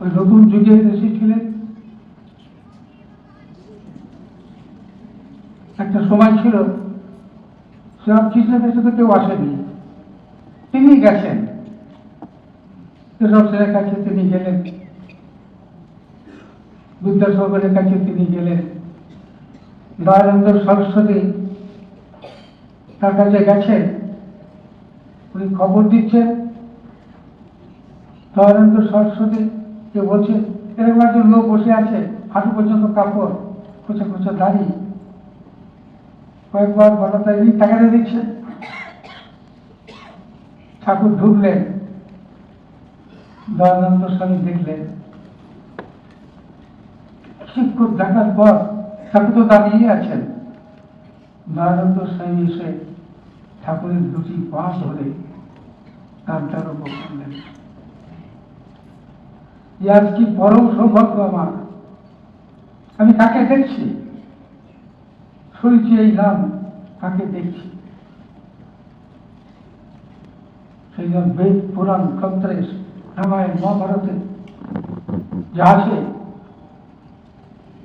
ওই নতুন যুগে এসেছিলেন একটা সময় ছিল সব শ্রীরামকৃষ্ণের কাছে তো কেউ আসেনি। তিনি গেছেন। কেশব সেনের কাছে তিনি গেলেন। বিদ্যাসাগরের কাছে তিনি গেলেন। দয়ানন্দ সরস্বতী তার কাছে গেছেন। উনি খবর দিচ্ছেন। দয়ানন্দ সরস্বতী কে বলছে, এরকম একজন লোক বসে আছে, হাঁটু পর্যন্ত কাপড়, খোঁচা খোঁচা দাড়ি। কয়েকবার গলাটা তাকাতে দিচ্ছেন ঠাকুর ঢুকলেন। দয়ানন্দ স্বামী দেখলেন। শিক্ষক দেখার পর ঠাকুর তো দাঁড়িয়ে আছেন। দয়ানন্দ স্বামী এসে ঠাকুরের দুটি পা ধরে কানটার উপর করলেন যে আজ কি পরম সৌভাগ্য আমার। আমি তাকে দেখছি। শুনছি এই নাম তাকে দেখছি। সেই জন্য বেদ পুরাণ কন্ত্রেশ রামায়ণ মহাভারতে যা আছে,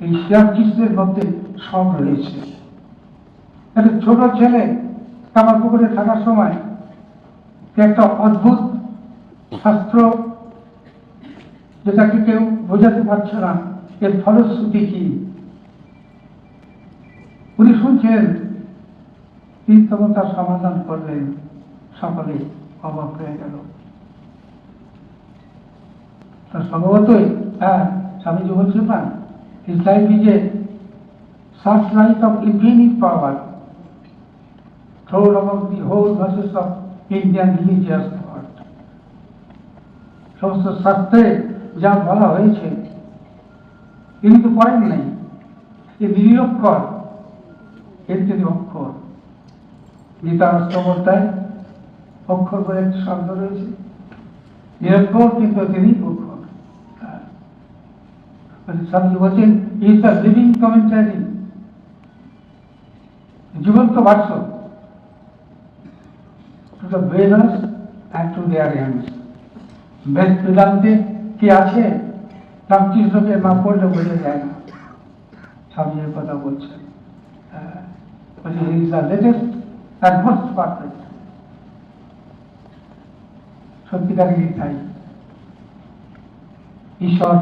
এই শ্রীরামকৃষ্ণের মধ্যে সব রয়েছে। একটা ছোট ছেলে কামার পুকুরে থাকার সময় একটা অদ্ভুত শাস্ত্র যেটাকে কেউ বোঝাতে পারছে না এর ফলশ্রুতি কি? উনি শুনছেন তার সমাধান করলেন সকলে অবাক হয়ে গেল। তার সম্ভবতই হ্যাঁ স্বামীজি বলছেন না ইসলাইফি যে সাস light of infinite power throughout of the whole verses of Indian religious সমস্ত স্বার্থে যা বলা হয়েছে। তিনি তো পড়েন নাই। এ নিরক্ষর। এর তিনি অক্ষর। গীতা অষ্টম অধ্যায় অক্ষর বলে একটি শব্দ রয়েছে। নিরক্ষর কিন্তু তিনি অক্ষর। স্বামী বলছেন ইজ দ্য লিভিং কমেন্টারি জীবন্ত ভাষ্য to the Vedas and to their hands Veda বেদান্তে কি আছে? রামকৃষ্ণকে না পড়লে বোঝা যায় না। স্বামী এর কথা। বলছে। Is the latest and most perfect ঈশ্বর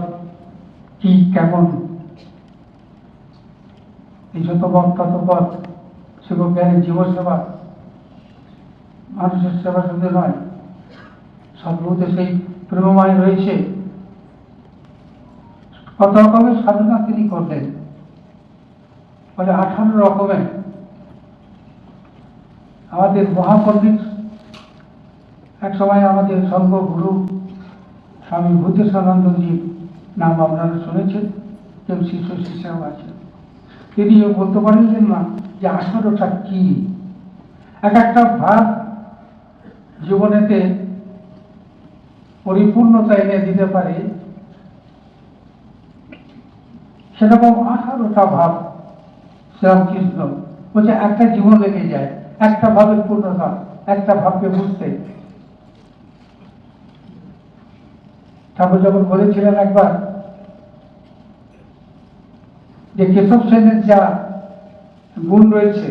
কি, কেমন? এই যত পথ, তত পথ শিবজ্ঞানের জীব সেবা মানুষের সেবা শুধু নয়। সর্বতে সেই প্রেমময় রয়েছে। কত রকমের সাধনা তিনি করলেন। ফলে আঠারো রকমের। আমাদের মহাপণ্ডিত এক সময় আমাদের সর্বগুরু স্বামী ভূতেশানন্দজি নাম আপনারা শুনেছেন কেউ শিষ্য শিষ্যাও আছেন। তিনিও বলতে পারলেন না যে আঠারোটা কি? এক একটা ভাব জীবনেতে পরিপূর্ণতা এনে দিতে পারে সেরকম আঠারোটা ভাব শ্রীরামকৃষ্ণ। বলছে একটা জীবন লেগে যায়, একটা ভাবের পূর্ণতা, একটা ভাবকে বুঝতে। ঠাকুর যখন বলেছিলেন একবার যে কেশব সেনের যা গুণ রয়েছে,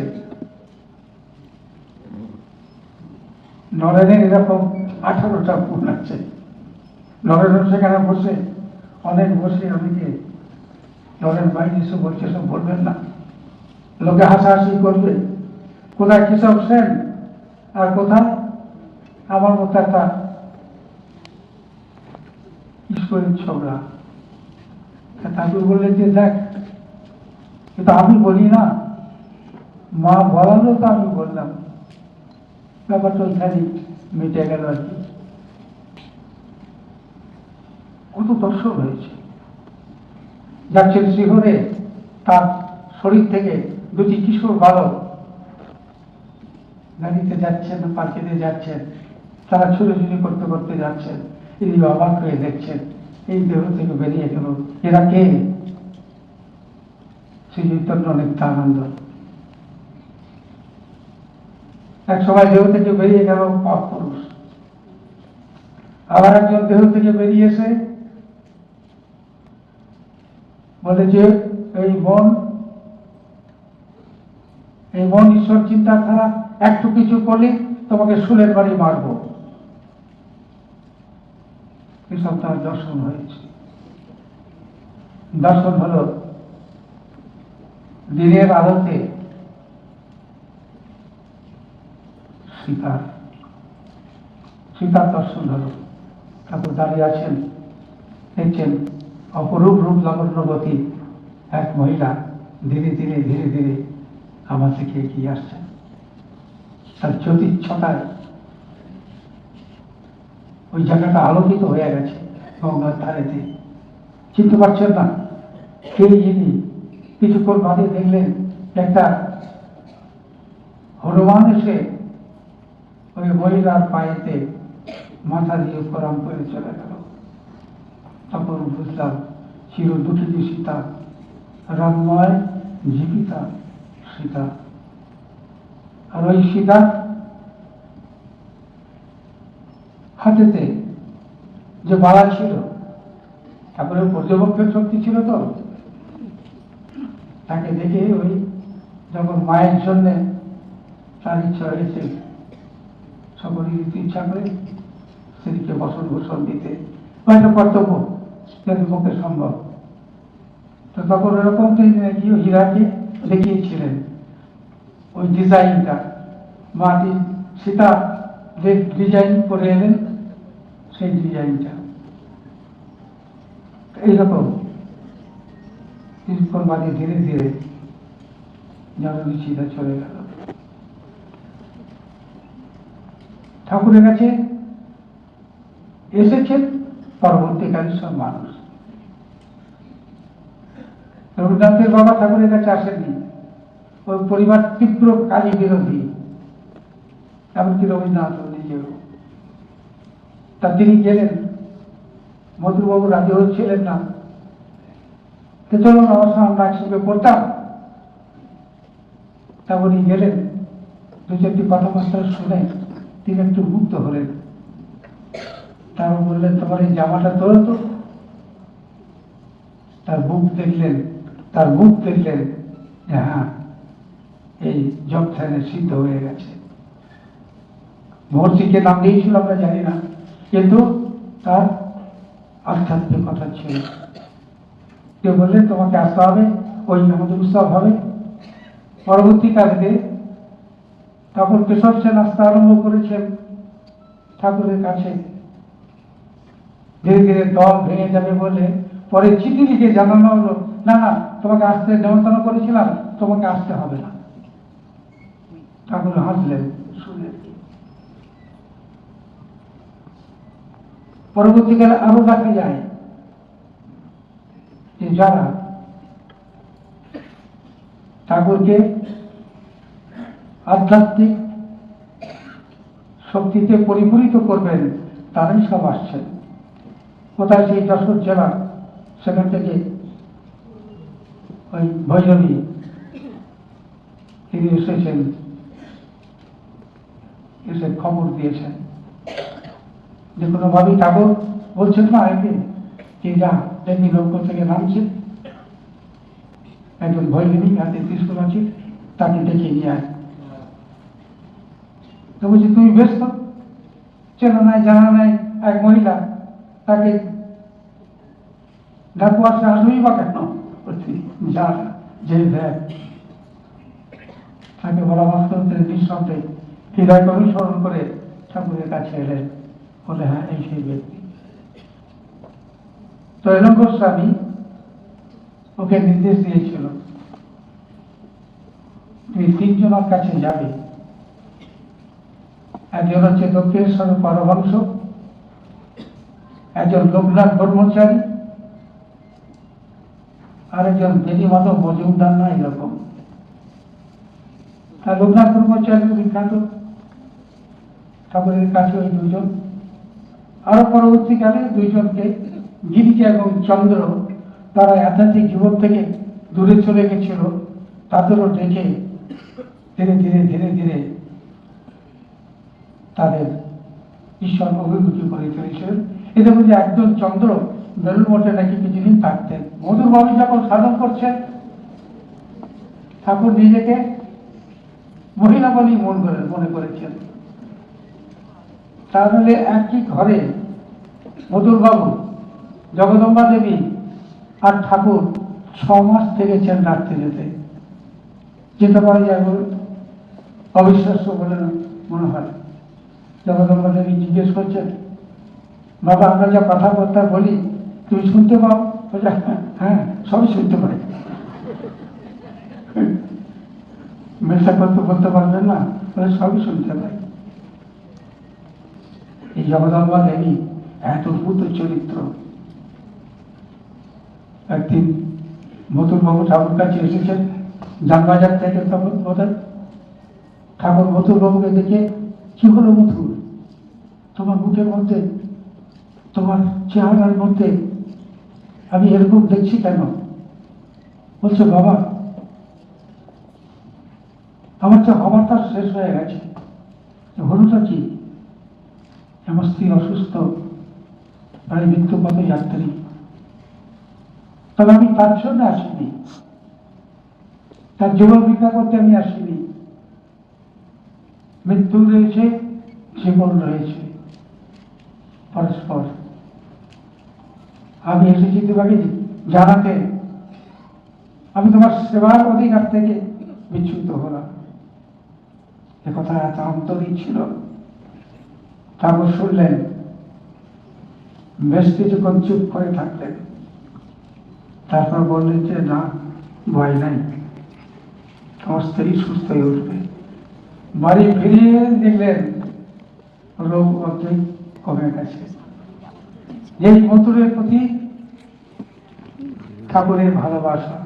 নরেনের এরকম আঠারোটা গুণ আছে। নরেন সেখানে বসে অনেক বসে অনেকে নরেন বাইরে এসে বলছে, সব বলবেন না। লোকে হাসাহাসি করবে। কোথায় কেশব সেন? আর কোথায়? আমার মতো একটা ঈশ্বরের ছোকরা। ঠাকুর বললেন যে, দেখ কিন্তু আমি বলি না। মা বলালো তো আমি বললাম। ব্যাপারটা ওইখানে মিটে গেল আর কি। কত দর্শক হয়েছে। যাচ্ছেন শিহরে, তার শরীর থেকে দুটি কিশোর বালক গাড়িতে যাচ্ছেন পার্কেতে যাচ্ছেন, তারা ছুটোছুটি করতে করতে যাচ্ছেন তিনি অবাক হয়ে দেখছেন, এই দেহ থেকে বেরিয়ে গেল। এরা কে? শ্রী চৈতন্য নিত্যানন্দ। এক সময় দেহ থেকে বেরিয়ে গেল পাপ পুরুষ। আবার একজন দেহ থেকে বেরিয়ে এসে বলে যে, এই মন এই মন ঈশ্বর চিন্তাধারা একটু কিছু করলে তোমাকে সুলের বাড়ি মারবো। এসব তার দর্শন হয়েছে। দর্শন হলো, দিনের আলোতে সীতার সীতার দর্শন হলো। ঠাকুর দাঁড়িয়ে আছেন, দেখছেন অপরূপ রূপ লাবণ্যবতী এক মহিলা ধীরে ধীরে ধীরে ধীরে আমার থেকে এগিয়ে আসছেন তার জ্যোতিচ্ছটায় ওই জায়গাটা আলোকিত হয়ে গেছে গঙ্গার ধারেতে। চিনতে পারছেন না কে যিনি কিছুক্ষণ বাদে দেখলেন একটা হনুমান এসে ওই মহিলার পায়েতে মাথা দিয়ে প্রণাম করে চলে গেল। বুঝলাম চির দুঃখিনী সীতা, রামময় জীবিতা সীতা। আর ওই সীতা হাতেতে যে বাড়া ছিল, ঠাকুরের পর্যবেক্ষণ শক্তি ছিল তো, তাকে দেখে ওই যখন মায়ের জন্যে তার ইচ্ছা হয়েছে, সকলের ইচ্ছা করে স্ত্রীকে বসন ভূষণ দিতে। বা একটা কর্তব্য যদি পক্ষে সম্ভব। তো তখন এরকম তিনি হীরাকে দেখিয়েছিলেন। ওই ডিজাইনটা, মাটি, সীতা ডিজাইন করে এলেন, সেই ডিজাইনটা। এইরকম কিছুক্ষণ বাদে ধীরে ধীরে জননী চলে গেল। ঠাকুরের কাছে এসেছেন পরবর্তীকালে সব মানুষ। রবীন্দ্রনাথের বাবা ঠাকুরের কাছে আসেননি। ওই পরিবার তীব্র কাজী বিরোধী। এমনকি রবীন্দ্রনাথ নিজেও। তা তিনি গেলেন। মধুবাবু রাজি হচ্ছিলেন না। তো চলুন সঙ্গে আমরা একসঙ্গে পড়তাম। তা উনি গেলেন। দু চারটি কথাবার্তা শুনে তিনি একটু মুক্ত হলেন। তারপর বললেন তোমার এই জামাটা তোলো তো। তার বুক দেখলেন, তার মুখ দেখলেন যে হ্যাঁ এই জব সিদ্ধ হয়ে গেছে। মহর্ষিকে নাম দিয়েছিল, আমরা জানি না। কিন্তু তার আধ্যাত্মিকতা ছিল। কেউ বললেন তোমাকে আসতে হবে, ওই আমাদের উৎসব হবে। পরবর্তীকালে তখন কেশব সেন আসতে আরম্ভ করেছেন ঠাকুরের কাছে। ধীরে ধীরে দল ভেঙে যাবে বলে পরে চিঠি লিখে জানানো হলো, না না, তোমাকে আসতে নেমন্তন্ন করেছিলাম, তোমাকে আসতে হবে না। ঠাকুর হাসলেন। শুনে পরবর্তীকালে আরও দেখা যায় যে, যারা? ঠাকুরকে আধ্যাত্মিক শক্তিতে পরিপূরিত করবেন, তারাই সব আসছেন। কোথায় সেই যশোর জেলা? সেখান থেকে ওই ভৈরবী তিনি এসেছেন। এসে খবর দিয়েছেন। যে কোনোভাবেই ঠাকুর বলছেন না একে যে যা দেখবি নৌকো থেকে নামছে। একজন ভৈরবী হাতে ত্রিশুল আছে, তাকে ডেকে নিয়ে আয়। তো বলছি, তুমি ব্যস্ত? চেনা নাই, জানা নাই, এক মহিলা তাকে ডাকু আসলে আসবেই বা কেন? বলছি, যা যে দেখ। তাকে বলা তিনি নিঃশব্দে হৃদয় অনুসরণ করে ঠাকুরের কাছে এলেন। বলে হ্যাঁ এই সেই ব্যক্তি। তো এরকম গোস্বামী ওকে নির্দেশ দিয়েছিল তুমি তিনজনের কাছে যাবে। একজন হচ্ছে দক্ষিণেশ্বর পরবংশ একজন লোকনাথ ব্রহ্মচারী, আরেকজন বেদিমাধ মজুমদার না এরকম। আর লোকনাথ ব্রহ্মচারী বিখ্যাত। ঠাকুরের কাছে ওই দুজন। আরও পরবর্তীকালে দুইজনকে গিরিজা এবং চন্দ্র, তারা আধ্যাত্মিক জীবন থেকে দূরে চলে গেছিল, তাদেরও ডেকে ধীরে ধীরে ধীরে ধীরে তাদের ঈশ্বর অভিমুখী করে চলেছিলেন। এদের মধ্যে একজন চন্দ্র বেলুর মঠে নাকি কিছুদিন থাকতেন? মধুর বাবু যখন সাধন করছেন, ঠাকুর নিজেকে মহিলা বলেই মন করে, মনে করেছেন। তাহলে একই ঘরে মধুর বাবু জগদম্বা দেবী আর ঠাকুর ছ মাস থেকেছেন রাত্রে যেতে যেতে পারে বলুন? অবিশ্বাস্য বলে মনে হয়। জগদম্বা দেবী জিজ্ঞেস করছেন বাবা, আমরা যা কথাবার্তা বলি, তুমি শুনতে পাও? হ্যাঁ সবই শুনতে পাই। মেসা করতে বলতে পারবেন না? বলে, সবই শুনতে পাই। এই জগদম্বা দেবী এত অদ্ভুত চরিত্র। একদিন মথুরবাবু ঠাকুর কাছে এসেছেন যানবাজার থেকে তখন বোধহয় ঠাকুর মথুরবাবুকে দেখে, কি হলো মথুর? তোমার মুখের মধ্যে তোমার চেহারার মধ্যে আমি এরকম দেখছি কেন? বলছে, বাবা, আমার তো হওয়াটা শেষ হয়ে গেছে। হলোটা কি? আমার স্ত্রী অসুস্থ প্রায় মৃত্যুপথে যাত্রী। তবে আমি তার জন্য আসিনি। তার জীবন ভিক্ষা করতে আমি আসিনি। মৃত্যু রয়েছে, জীবন রয়েছে। পরস্পর আমি এসেছি তোমাকে জানাতে। আমি তোমার সেবার অধিকার থেকে বিচ্যুত হলাম। এ কথা এত আন্তরিক ছিল। তারপর শুনলেন। বেশ কিছুক্ষণ চুপ করে থাকলেন। তারপর বললেন যে, না, ভয় নাই। তোমার স্ত্রী সুস্থ হয়ে উঠবে। বাড়ি ফিরিয়ে দেখলেন, রোগ অর্ধেক কমে গেছে। এই মধুরের প্রতি ঠাকুরের ভালোবাসা।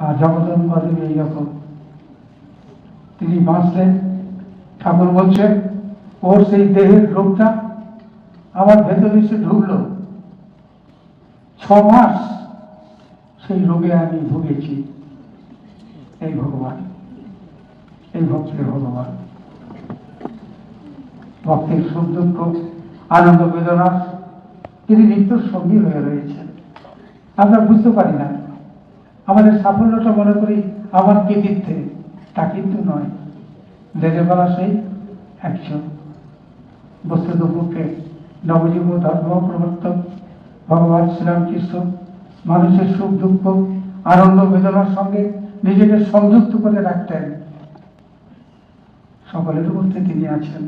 আর জগদম্বা দেবী এইরকম তিনি বাঁচলেন। ঠাকুর বলছেন, ওর সেই দেহের রোগটা আমার ভেতরে এসে ঢুকলো। ছ মাস সেই রোগে আমি ভুগেছি। এই ভগবান, এই ভক্তের ভগবান। ভক্তের দুঃখ আনন্দ বেদনার তিনি মৃত্যুর সঙ্গী হয়ে রয়েছেন। আমরা বুঝতে পারি না, আমাদের সাফল্যটা মনে করি আমার কৃতিত্বে, তা কিন্তু নয়। লেগে বলা সেই একজন। বস্তুত পক্ষে নবজীব ধর্ম প্রবর্তক ভগবান শ্রীরামকৃষ্ণ মানুষের সুখ, দুঃখ, আনন্দ, বেদনার সঙ্গে নিজেকে সংযুক্ত করে রাখতেন। সকলের মধ্যে তিনি আছেন।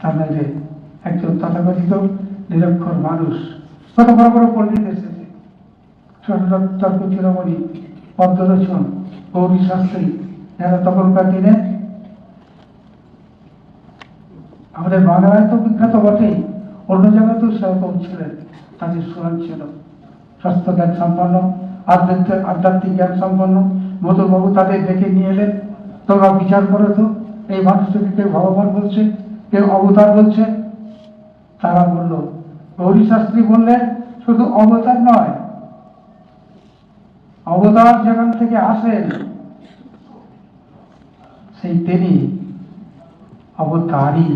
তার নাইলে একজন তথাকথিত, নিরক্ষর মানুষ। কত বড় বড় পণ্ডিত এসেছে। তর্ক চিরমণি, পদ্মলোচন গৌরী শাস্ত্রী যারা তখনকার দিনে আমাদের বাংলায় তো বিখ্যাত বটেই, অন্য জায়গাতেও সেরকম ছিলেন, তাদের সুরান ছিল। স্বাস্থ্য জ্ঞান সম্পন্ন, আধ্যাত্মিক আধ্যাত্মিক জ্ঞান সম্পন্ন, মধুবাবু তাদের ডেকে নিয়ে এলেন। তোমরা বিচার করো তো, এই মানুষটাকে কেউ ভগবান বলছে, কেউ অবতার বলছে তারা বলল, গৌরী শাস্ত্রী বললেন, শুধু অবতার নয়, অবতার যেখান থেকে আসেন, সেই তিনি অবতারই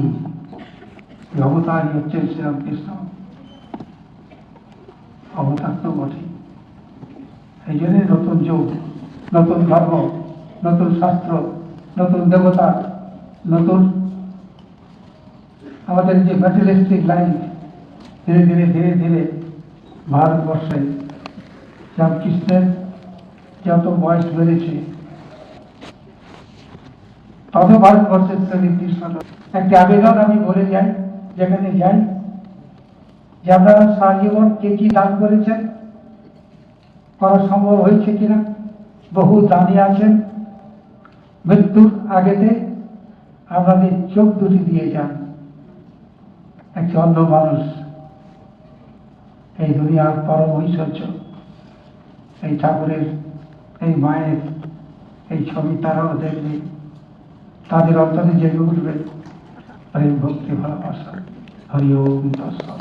এই অবতারই হচ্ছেন শ্রীরামকৃষ্ণ। অবতার তো বটে এই জন্য নতুন যুগ, নতুন ধর্ম, নতুন শাস্ত্র, নতুন দেবতা, নতুন আমাদের যে ম্যাটেরিয়ালিস্টিক লাইফ ধীরে ধীরে ধীরে ধীরে ভারতবর্ষে রামকৃষ্ণের যত বয়স বেড়েছে, তত ভারতবর্ষের শ্রেণি কৃষ্ণ একটি আবেদন আমি বলে যাই, যেখানে যাই, যে আপনারা সারা জীবন কে কি দান করেছেন করা সম্ভব হয়েছে কিনা, বহু দানি আছেন, মৃত্যুর আগেতে আপনাদের চোখ দুটি দিয়ে যান। একটি অন্য মানুষ এই দুনিয়ার পরম ঐশ্বর্য, এই ঠাকুরের, এই মায়ের, এই ছবি তারাও দেখবে তাদের অন্তরে জেগে উঠবে প্রেম, ভক্তি, ভালোবাসা। হরি ওম দর্শন